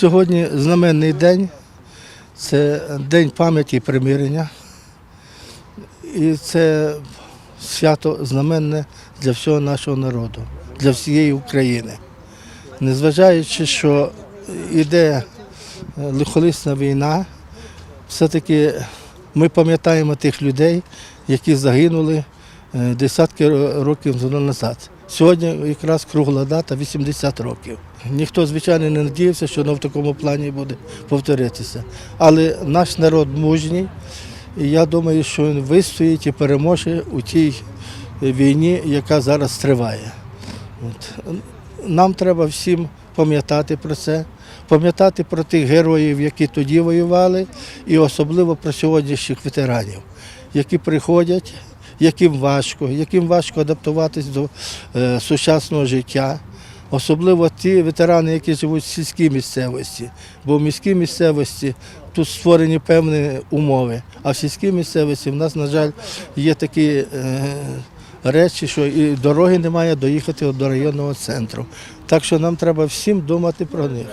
Сьогодні знаменний день, це день пам'яті примирення. І це свято знаменне для всього нашого народу, для всієї України. Незважаючи, що йде лихолисна війна, все-таки ми пам'ятаємо тих людей, які загинули е, десятки років назад. Сьогодні якраз кругла дата 80 років. Ніхто, звичайно, не надіявся, що воно в такому плані буде повторитися. Але наш народ мужній, і я думаю, що він вистоїть і переможе у тій війні, яка зараз триває. От. Нам треба всім пам'ятати про це, пам'ятати про тих героїв, які тоді воювали, і особливо про сьогоднішніх ветеранів, які приходять, яким важко, яким важко адаптуватись до е, сучасного життя. Особливо ті ветерани, які живуть в сільській місцевості, бо в міській місцевості тут створені певні умови, а в сільській місцевості в нас, на жаль, є такі е, речі, що і дороги немає доїхати до районного центру. Так що нам треба всім думати про них.